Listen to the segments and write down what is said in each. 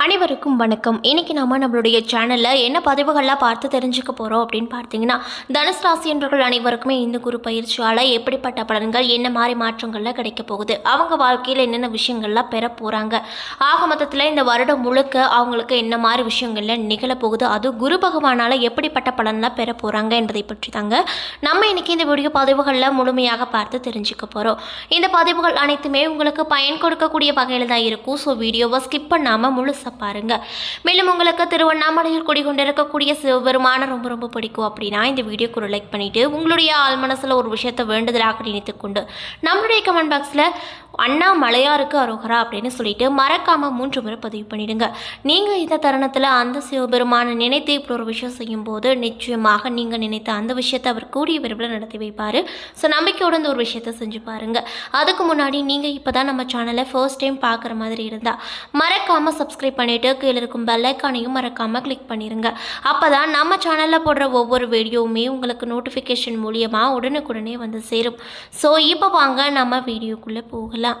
அனைவருக்கும் வணக்கம். இன்னைக்கு நாம நம்மளுடைய சேனலில் என்ன பதிவுகள்லாம் பார்த்து தெரிஞ்சுக்க போகிறோம் அப்படின்னு பார்த்தீங்கன்னா தனுசு ராசி அனைவருக்குமே இந்த குரு பயிற்சியால் எப்படிப்பட்ட பலன்கள் என்ன மாதிரி மாற்றங்கள்லாம் கிடைக்க போகுது அவங்க வாழ்க்கையில் என்னென்ன விஷயங்கள்லாம் பெற போகிறாங்க ஆக மொத்தத்தில் இந்த வருடம் முழுக்க அவங்களுக்கு என்ன மாதிரி விஷயங்கள்ல நிகழ போகுது அது குரு பகவானால் எப்படிப்பட்ட பலன்லாம் பெற போகிறாங்க என்பதை பற்றி தாங்க நம்ம இன்னைக்கு இந்த வீடியோ பதிவுகளில் முழுமையாக பார்த்து தெரிஞ்சுக்க போகிறோம் இந்த பதிவுகள் அனைத்துமே உங்களுக்கு பயன் கொடுக்கக்கூடிய வகையில் தான் இருக்கும். ஸோ வீடியோவை ஸ்கிப் பண்ணாமல் முழுசாக பாருங்க. மேலும் உங்களுக்கு திருவண்ணாமலையில் குடிகொண்டிருக்கக்கூடிய சிவபெருமான ரொம்ப ரொம்ப பிடிக்கும் அப்படின்னா இந்த வீடியோக்கு ஒரு லைக் பண்ணிவிட்டு உங்களுடைய ஆள் மனசில் ஒரு விஷயத்தை வேண்டுதலாக நினைத்துக்கொண்டு நம்மளுடைய கமெண்ட் பாக்ஸில் அண்ணா மலையாருக்கு அரோகரா அப்படின்னு சொல்லிட்டு மறக்காமல் மூன்று முறை பதிவு பண்ணிடுங்க. நீங்கள் இந்த தருணத்தில் அந்த சிவபெருமானை நினைத்து இப்படி ஒரு விஷயம் செய்யும்போது நிச்சயமாக நீங்கள் நினைத்த அந்த விஷயத்தை அவர் கூடிய விரைவில் நடத்தி வைப்பார். ஸோ நம்பிக்கையோட இந்த ஒரு விஷயத்த செஞ்சு பாருங்க. அதுக்கு முன்னாடி நீங்கள் இப்போ தான் நம்ம சேனலை ஃபர்ஸ்ட் டைம் பார்க்குற மாதிரி இருந்தால் மறக்காமல் சப்ஸ்கிரைப் பண்ணிவிட்டு கீழே இருக்கும் பெல்லைக்கானையும் மறக்காமல் கிளிக் பண்ணிடுங்க அப்போ தான் நம்ம சேனலில் போடுற ஒவ்வொரு வீடியோவுமே உங்களுக்கு நோட்டிஃபிகேஷன் மூலியமாக உடனுக்குடனே வந்து சேரும். ஸோ இப்போ வாங்க நம்ம வீடியோக்குள்ளே போகலாம்.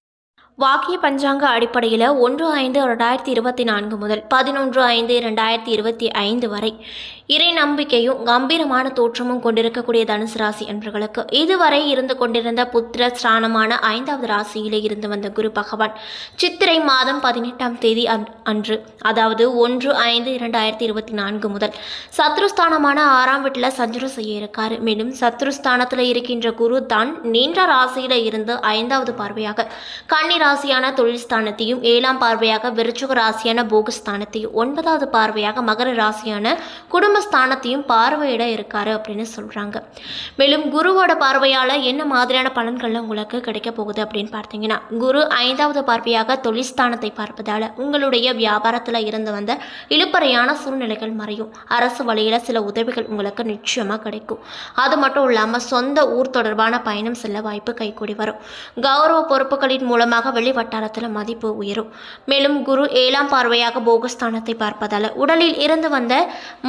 வாக்கிய பஞ்சாங்க அடிப்படையில் ஒன்று ஐந்து ரெண்டாயிரத்தி இருபத்தி நான்கு முதல் பதினொன்று ஐந்து ரெண்டாயிரத்தி இருபத்தி ஐந்து வரை இறை நம்பிக்கையும் கம்பீரமான தோற்றமும் கொண்டிருக்கக்கூடிய தனுசு ராசி என்பவர்களுக்கு இதுவரை இருந்து கொண்டிருந்த புத்திர ஸ்தானமான ஐந்தாவது ராசியிலே இருந்து வந்த குரு பகவான் சித்திரை மாதம் பதினெட்டாம் தேதி அன்று அதாவது ஒன்று ஐந்து இரண்டாயிரத்தி இருபத்தி நான்கு முதல் சத்ருஸ்தானமான ஆறாம் வீட்டில் சஞ்சரம் செய்ய இருக்கார். மேலும் சத்ருஸ்தானத்தில் இருக்கின்ற குரு தான் நீண்ட ராசியில் இருந்து ஐந்தாவது பார்வையாக கண்ணீர் ராசியான தொழில் ஸ்தானத்தையும் ஏழாம் பார்வையாக விருச்சுக ராசியான போகஸ்தானத்தையும் ஒன்பதாவது பார்வையாக மகர ராசியான குடும்பஸ்தானத்தையும் பார்வையிட இருக்காரு அப்படின்னு சொல்றாங்க. மேலும் குருவோட பார்வையால என்ன மாதிரியான பலன்கள் உங்களுக்கு கிடைக்க போகுது அப்படின்னு பார்த்தீங்கன்னா குரு ஐந்தாவது பார்வையாக தொழில் ஸ்தானத்தை பார்ப்பதால உங்களுடைய வியாபாரத்தில் இருந்து வந்த இழுப்பறையான சூழ்நிலைகள் மறையும். அரசு வழியில சில உதவிகள் உங்களுக்கு நிச்சயமா கிடைக்கும். அது மட்டும் இல்லாமல் சொந்த ஊர் தொடர்பான பயணம் செல்ல வாய்ப்பு கைகூடி வரும். கௌரவ பொறுப்புகளின் மூலமாக வெளி வட்டாரத்தில் மதிப்பு உயரும். மேலும் குரு ஏழாம் பார்வையாக போகஸ்தானத்தை பார்ப்பதால் உடலில் இருந்து வந்த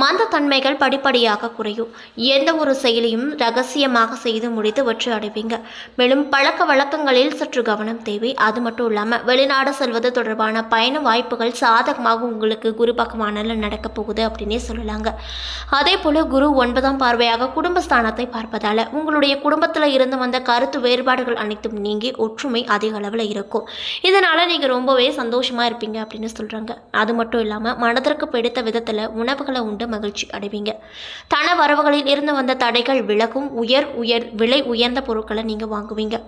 மந்த தன்மைகள் படிப்படியாக குறையும். எந்த ஒரு செயலையும் ரகசியமாக செய்து முடித்து வெற்றி அடைவீங்க. மேலும் பழக்க வழக்கங்களில் சற்று கவனம் தேவை. அது மட்டும் இல்லாமல் வெளிநாடு செல்வது தொடர்பான பயண வாய்ப்புகள் சாதகமாக உங்களுக்கு குரு பகவானில் நடக்க போகுது அப்படின்னே சொல்லலாங்க. அதே போல குரு ஒன்பதாம் பார்வையாக குடும்பஸ்தானத்தை பார்ப்பதால் உங்களுடைய குடும்பத்தில் இருந்து வந்த கருத்து வேறுபாடுகள் அனைத்தும் நீங்கி ஒற்றுமை அதிக அளவில் இருக்கும். இதனால் நீங்கள் ரொம்பவே சந்தோஷமாக இருப்பீங்க அப்படின்னு சொல்கிறாங்க அது மட்டும் இல்லாமல் மனதிற்கு பிடித்த விதத்தில் உணவுகளை உண்டு மகிழ்ச்சி அடைவீங்க. தன வரவுகளில் இருந்து வந்த தடைகள் விலகும் உயர் உயர் விலை உயர்ந்த பொருட்களை நீங்கள் வாங்குவீங்க.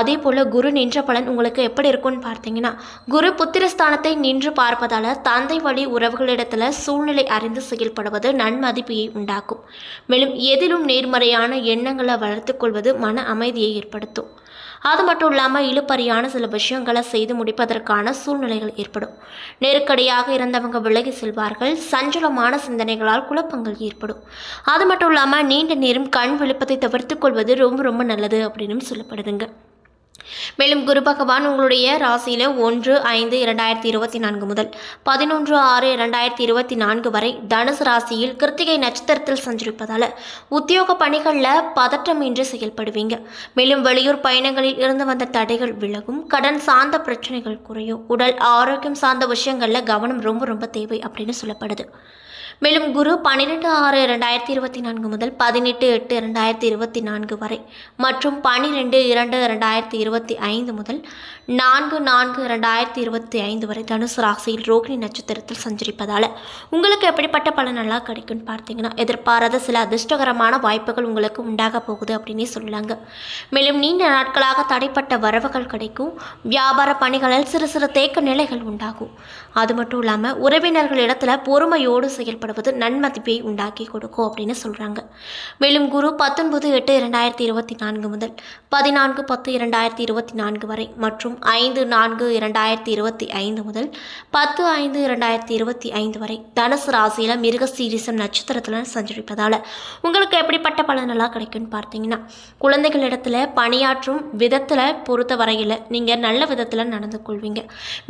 அதே போல் குரு நின்ற பலன் உங்களுக்கு எப்படி இருக்கும்னு பார்த்தீங்கன்னா குரு புத்திரஸ்தானத்தை நின்று பார்ப்பதால் தந்தை வழி உறவுகளிடத்தில் சூழ்நிலை அறிந்து செயல்படுவது நன்மதிப்பையை உண்டாக்கும். மேலும் எதிலும் நேர்மறையான எண்ணங்களை வளர்த்துக்கொள்வது மன அமைதியை ஏற்படுத்தும். அது மட்டும் இல்லாமல் இழுப்பறியான சில விஷயங்களை செய்து முடிப்பதற்கான சூழ்நிலைகள் ஏற்படும். நெருக்கடியாக இருந்தவங்க விலகி செல்வார்கள். சஞ்சலமான சிந்தனைகளால் குழப்பங்கள் ஏற்படும். அது மட்டும் இல்லாமல் நீண்ட நேரம் கண் விழுப்பதை தவிர்த்துக் கொள்வது ரொம்ப ரொம்ப நல்லது அப்படின்னு சொல்லப்படுதுங்க. மேலும் குரு பகவான் உங்களுடைய ராசியில் ஒன்று ஐந்து இரண்டாயிரத்தி இருபத்தி நான்கு முதல் பதினொன்று ஆறு இரண்டாயிரத்தி இருபத்தி நான்கு வரை தனுசு ராசியில் கிருத்திகை நட்சத்திரத்தில் சஞ்சரிப்பதால் உத்தியோக பணிகளில் பதற்றமின்றி செயல்படுவீங்க. மேலும் வெளியூர் பயணங்களில் இருந்து வந்த தடைகள் விலகும் கடன் சார்ந்த பிரச்சனைகள் குறையும் உடல் ஆரோக்கியம் சார்ந்த விஷயங்களில் கவனம் ரொம்ப ரொம்ப தேவை அப்படின்னு சொல்லப்படுது. மேலும் குரு பன்னிரெண்டு ஆறு ரெண்டாயிரத்தி இருபத்தி நான்கு முதல் பதினெட்டு எட்டு ரெண்டாயிரத்தி இருபத்தி நான்கு வரை மற்றும் பன்னிரெண்டு இரண்டு ரெண்டாயிரத்தி இருபத்தி ஐந்து முதல் நான்கு நான்கு ரெண்டாயிரத்தி இருபத்தி ஐந்து வரை தனுசு ராசியில் ரோகிணி நட்சத்திரத்தில் சஞ்சரிப்பதால் உங்களுக்கு எப்படிப்பட்ட பலன் நல்லா கிடைக்கும்னு பார்த்தீங்கன்னா எதிர்பாராத சில அதிர்ஷ்டகரமான வாய்ப்புகள் உங்களுக்கு உண்டாக போகுது அப்படின்னே சொல்லலாங்க. மேலும் நீண்ட நாட்களாக தடைப்பட்ட வரவுகள் கிடைக்கும். வியாபார பணிகளில் சிறு சிறு தேக்க நிலைகள் உண்டாகும். அது மட்டும் இல்லாமல் உறவினர்கள் இடத்துல பொறுமையோடு செயல்படும் செயல்படுவது நன்மதிப்பை உண்டாக்கி கொடுக்கும் அப்படின்னு சொல்கிறாங்க மேலும் குரு பத்தொன்பது எட்டு இரண்டாயிரத்தி இருபத்தி நான்கு முதல் பதினான்கு பத்து இரண்டாயிரத்தி இருபத்தி நான்கு வரை மற்றும் ஐந்து நான்கு இரண்டாயிரத்தி இருபத்தி ஐந்து முதல் பத்து ஐந்து இரண்டாயிரத்தி இருபத்தி ஐந்து வரை தனுசு ராசியில் மிருக சீரிசம் நட்சத்திரத்தில் சஞ்சரிப்பதால் உங்களுக்கு எப்படிப்பட்ட பலனெல்லாம் கிடைக்கும்னு பார்த்தீங்கன்னா குழந்தைகளிடத்தில் பணியாற்றும் விதத்தில் பொறுத்த வரையில் நீங்கள் நல்ல விதத்தில் நடந்து கொள்வீங்க.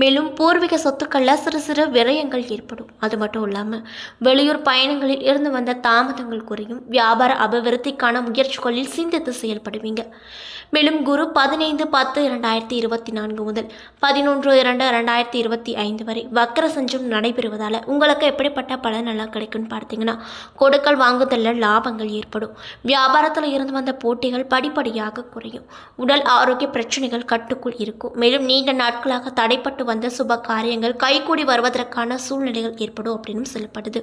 மேலும் பூர்வீக சொத்துக்களில் சிறு சிறு விரயங்கள் ஏற்படும். அது மட்டும் இல்லாமல் வெளியூர் பயணங்களில் இருந்து வந்த தாமதங்கள் குறையும். வியாபார அபிவிருத்திக்கான முயற்சிகளில் சிந்தித்து செயல்படுவீங்க. மேலும் குரு பதினைந்து பத்து இரண்டாயிரத்தி இருபத்தி நான்கு முதல் பதினொன்று இரண்டு இரண்டாயிரத்தி இருபத்தி ஐந்து வரை வக்கர சஞ்சம் நடைபெறுவதால் உங்களுக்கு எப்படிப்பட்ட பலன் நல்லா கிடைக்கும்னு பார்த்தீங்கன்னா கொடுக்கல் வாங்குதலில் லாபங்கள் ஏற்படும். வியாபாரத்தில் இருந்து வந்த போட்டிகள் படிப்படியாக குறையும். உடல் ஆரோக்கிய பிரச்சனைகள் கட்டுக்குள் இருக்கும். மேலும் நீண்ட நாட்களாக தடைப்பட்டு வந்த சுப காரியங்கள் கைகூடி வருவதற்கான சூழ்நிலைகள் ஏற்படும் அப்படின்னு சொல்லப்படுது.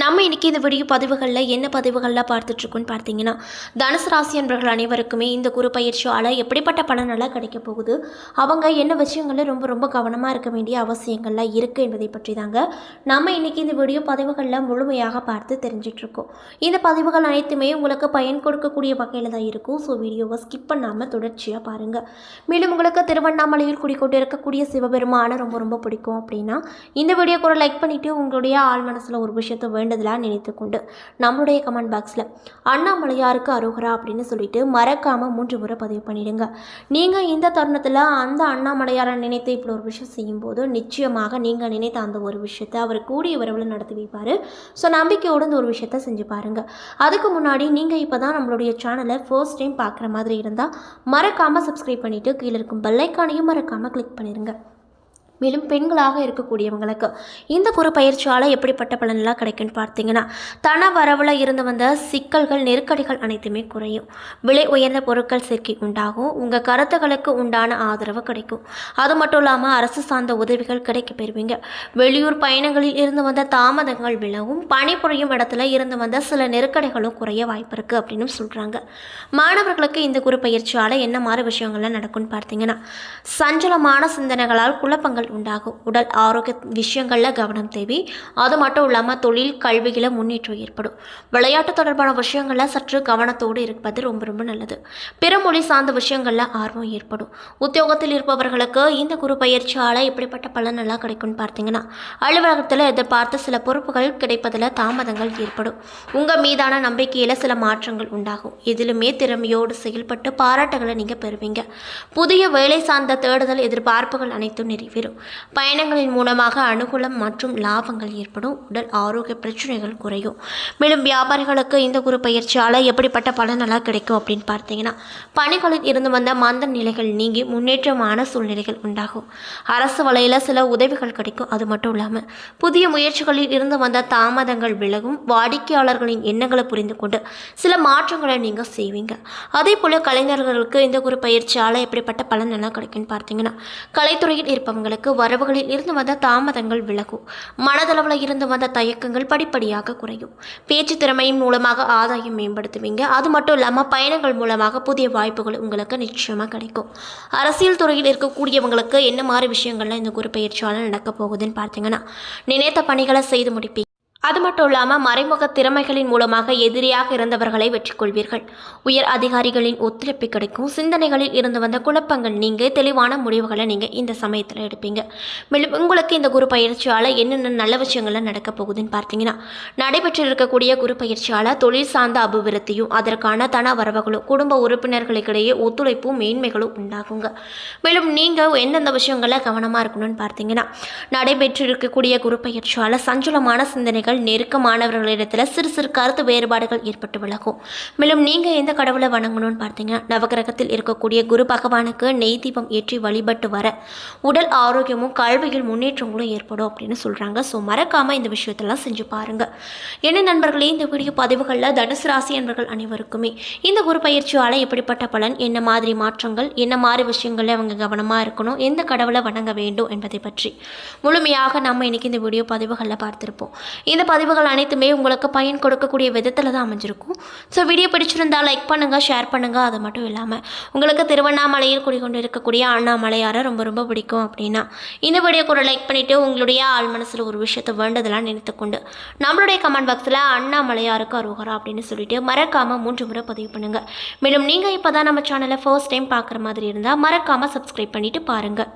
நம்ம இன்னைக்கு இந்த வீடியோ பதிவுகளில் என்ன பதிவுகள்லாம் பார்த்துட்ருக்கோன்னு பார்த்தீங்கன்னா தனுசு ராசி என்பர்கள் அனைவருக்குமே இந்த குரு பயிற்சியால் எப்படிப்பட்ட பலனெல்லாம் கிடைக்க போகுது? அவங்க என்ன விஷயங்களில் ரொம்ப ரொம்ப கவனமாக இருக்க வேண்டிய அவசியங்கள்லாம் இருக்குது என்பதை பற்றி தாங்க நம்ம இன்னைக்கு இந்த வீடியோ பதிவுகளில் முழுமையாக பார்த்து தெரிஞ்சிட்ருக்கோம். இந்த பதிவுகள் அனைத்துமே உங்களுக்கு பயன் கொடுக்கக்கூடிய வகையில் தான் இருக்கும். ஸோ வீடியோவை ஸ்கிப் பண்ணாமல் தொடர்ச்சியாக பாருங்கள் மேலும் உங்களுக்கு திருவண்ணாமலையில் குடிக்கொண்டு இருக்கக்கூடிய சிவபெருமானை ரொம்ப ரொம்ப பிடிக்கும் அப்படின்னா இந்த வீடியோக்கு ஒரு லைக் பண்ணிவிட்டு உங்களுடைய ஆள் மனசில் ஒரு விஷயத்தை வேண்டுதலாக நினைத்து கொண்டு நம்மளுடைய கமெண்ட் பாக்ஸில் அண்ணாமலையாருக்கு அருகரா அப்படின்னு சொல்லிட்டு மறக்காமல் மூன்று முறை பதிவு பண்ணிடுங்க. நீங்கள் இந்த தருணத்தில் அந்த அண்ணாமலையாரை நினைத்து இப்படி ஒரு விஷயம் செய்யும்போது நிச்சயமாக நீங்கள் நினைத்த அந்த ஒரு விஷயத்தை அவர் கூடிய விரைவில் நடத்தி வைப்பார். ஸோ நம்பிக்கையோடு இந்த ஒரு விஷயத்தை செஞ்சு பாருங்கள் அதுக்கு முன்னாடி நீங்கள் இப்போ தான் நம்மளுடைய சேனலை ஃபர்ஸ்ட் டைம் பார்க்குற மாதிரி இருந்தால் மறக்காமல் சப்ஸ்கிரைப் பண்ணிவிட்டு கீழே இருக்கும் பெல்லைக்கானையும் மறக்காமல் கிளிக் பண்ணிடுங்க மேலும் பெண்களாக இருக்கக்கூடியவங்களுக்கு இந்த குரு பயிற்சியால் எப்படிப்பட்ட பலனெல்லாம் கிடைக்குன்னு பார்த்தீங்கன்னா தன வரவில் இருந்து வந்த சிக்கல்கள் நெருக்கடிகள் அனைத்துமே குறையும். விலை உயர்ந்த பொருட்கள் சேர்க்கை உண்டாகும். உங்கள் கருத்துக்களுக்கு உண்டான ஆதரவு கிடைக்கும். அது மட்டும் இல்லாமல் அரசு சார்ந்த உதவிகள் கிடைக்க பெறுவீங்க. வெளியூர் பயணங்களில் இருந்து வந்த தாமதங்கள் விலகும். பணிபுரியும் இடத்துல இருந்து வந்த சில நெருக்கடிகளும் குறைய வாய்ப்பு இருக்குது அப்படின்னு சொல்கிறாங்க மாணவர்களுக்கு இந்த குரு பயிற்சியால் என்ன மாதிரி விஷயங்கள்லாம் நடக்கும்னு பார்த்தீங்கன்னா சஞ்சலமான சிந்தனைகளால் குழப்பங்கள் உண்டாகும். உடல் ஆரோக்கிய விஷயங்களில் கவனம் தேவை. அது மட்டும் இல்லாமல் தொழில் கல்வியில் முன்னேற்றம் ஏற்படும். விளையாட்டு தொடர்பான விஷயங்களில் சற்று கவனத்தோடு இருப்பது ரொம்ப ரொம்ப நல்லது. பிற மொழி சார்ந்த விஷயங்களில் ஆர்வம் ஏற்படும். உத்தியோகத்தில் இருப்பவர்களுக்கு இந்த குரு பயிற்சியால் எப்படிப்பட்ட பலனெல்லாம் கிடைக்கும்னு பார்த்தீங்கன்னா அலுவலகத்தில் எதிர்பார்த்த சில பொறுப்புகள் கிடைப்பதில் தாமதங்கள் ஏற்படும். உங்கள் மீதான நம்பிக்கையில் சில மாற்றங்கள் உண்டாகும். இதிலுமே திறமையோடு செயல்பட்டு பாராட்டுகளை நீங்கள் பெறுவீங்க. புதிய வேலை சார்ந்த தேடுதல் எதிர்பார்ப்புகள் அனைத்தும் நிறைவேறும். பயணங்களின் மூலமாக அனுகூலம் மற்றும் லாபங்கள் ஏற்படும். உடல் ஆரோக்கிய பிரச்சனைகள் குறையும். மேலும் வியாபாரிகளுக்கு இந்த குரு பயிற்சியால் எப்படிப்பட்ட பலனெல்லாம் கிடைக்கும் அப்படின்னு பார்த்தீங்கன்னா பணிகளில் இருந்து வந்த மந்த நிலைகள் நீங்கி முன்னேற்றமான சூழ்நிலைகள் உண்டாகும். அரசு வலையில் சில உதவிகள் கிடைக்கும். அது மட்டும் இல்லாமல் புதிய முயற்சிகளில் இருந்து வந்த தாமதங்கள் விலகும். வாடிக்கையாளர்களின் எண்ணங்களை புரிந்து கொண்டு சில மாற்றங்களை நீங்கள் செய்வீங்க. அதே போல் கலைஞர்களுக்கு இந்த குரு பயிற்சியால் எப்படிப்பட்ட பலன் எல்லாம் கிடைக்கும்னு பார்த்தீங்கன்னா கலைத்துறையில் இருப்பவங்களுக்கு வரவுகளில் இருந்து வந்த தாமதங்கள் விலகும். மனதளவில் இருந்து வந்த தயக்கங்கள் படிப்படியாக குறையும். பேச்சு திறமையின் மூலமாக ஆதாயம் மேம்படுத்துவீங்க. அது மட்டும் இல்லாமல் பயணங்கள் மூலமாக புதிய வாய்ப்புகள் உங்களுக்கு நிச்சயமாக கிடைக்கும். அரசியல் துறையில் இருக்கக்கூடியவங்களுக்கு என்ன மாதிரி விஷயங்கள்லாம் இந்த குரு பயிற்சியால் நடக்க போகுதுன்னு பார்த்தீங்கன்னா நினைத்த பணிகளை செய்து முடிப்பீங்க. அது மட்டும் இல்லாமல் மறைமுக திறமைகளின் மூலமாக எதிரியாக இருந்தவர்களை வெற்றி கொள்வீர்கள். உயர் அதிகாரிகளின் ஒத்துழைப்பு கிடைக்கும். சிந்தனைகளில் இருந்து வந்த குழப்பங்கள் நீங்க தெளிவான முடிவுகளை நீங்கள் இந்த சமயத்தில் எடுப்பீங்க. மேலும் உங்களுக்கு இந்த குரு பயிற்சியால் என்னென்ன நல்ல விஷயங்கள்லாம் நடக்க போகுதுன்னு பார்த்தீங்கன்னா நடைபெற்று இருக்கக்கூடிய குரு பயிற்சியால் தொழில் சார்ந்த அபிவிருத்தியும் அதற்கான தன வரவுகளும் குடும்ப உறுப்பினர்களுக்கிடையே ஒத்துழைப்பும் மேன்மைகளும் உண்டாகுங்க. மேலும் நீங்கள் எந்தெந்த விஷயங்களை கவனமாக இருக்கணும்னு பார்த்தீங்கன்னா நடைபெற்று இருக்கக்கூடிய குரு பயிற்சியால் சஞ்சலமான சிந்தனைகள் நெருக்கமானவர்களிடத்தில் சிறு சிறு கருத்து வேறுபாடுகள் ஏற்பட்டு விலகும். மேலும் நீங்கள் எந்த கடவுளை வணங்கணும்னு பார்த்தீங்கன்னா நவகிரகத்தில் இருக்கக்கூடிய குரு பகவானுக்கு நெய் தீபம் ஏற்றி வழிபட்டு வர உடல் ஆரோக்கியமும் கல்வியில் முன்னேற்றங்களும் ஏற்படும் அப்படின்னு சொல்கிறாங்க ஸோ மறக்காமல் இந்த விஷயத்தெல்லாம் செஞ்சு பாருங்கள் என்ன நண்பர்களே இந்த வீடியோ பதிவுகளில் தனுசு ராசி என்பர்கள் அனைவருக்குமே இந்த குரு பயிற்சியால் எப்படிப்பட்ட பலன் என்ன மாதிரி மாற்றங்கள் என்ன மாதிரி விஷயங்களில் அவங்க கவனமாக இருக்கணும் எந்த கடவுளை வணங்க வேண்டும் என்பதை பற்றி முழுமையாக நம்ம இன்னைக்கு இந்த வீடியோ பதிவுகளில் பார்த்துருப்போம். இந்த பதிவுகள் அனைத்துமே உங்களுக்கு பயன் கொடுக்கக்கூடிய விதத்தில் தான் அமைஞ்சிருக்கும். ஸோ வீடியோ பிடிச்சிருந்தால் லைக் பண்ணுங்கள் ஷேர் பண்ணுங்கள் அது மட்டும் இல்லாமல் உங்களுக்கு திருவண்ணாமலையில் குடிகொண்டு இருக்கக்கூடிய அண்ணாமலையாரை ரொம்ப ரொம்ப பிடிக்கும் அப்படின்னா இந்த வீடியோக்கு ஒரு லைக் பண்ணிவிட்டு உங்களுடைய ஆள் மனசில் ஒரு விஷயத்தை வேண்டதெல்லாம் நினைத்துக்கொண்டு நம்மளுடைய கமெண்ட் பாக்ஸில் அண்ணாமலையாருக்கு அருகரா அப்படின்னு சொல்லிட்டு மறக்காமல் மூன்று முறை பதிவு பண்ணுங்கள் மேலும் நீங்கள் இப்போ தான் நம்ம சேனலை ஃபர்ஸ்ட் டைம் பார்க்குற மாதிரி இருந்தால் மறக்காமல் சப்ஸ்கிரைப் பண்ணிவிட்டு பாருங்கள்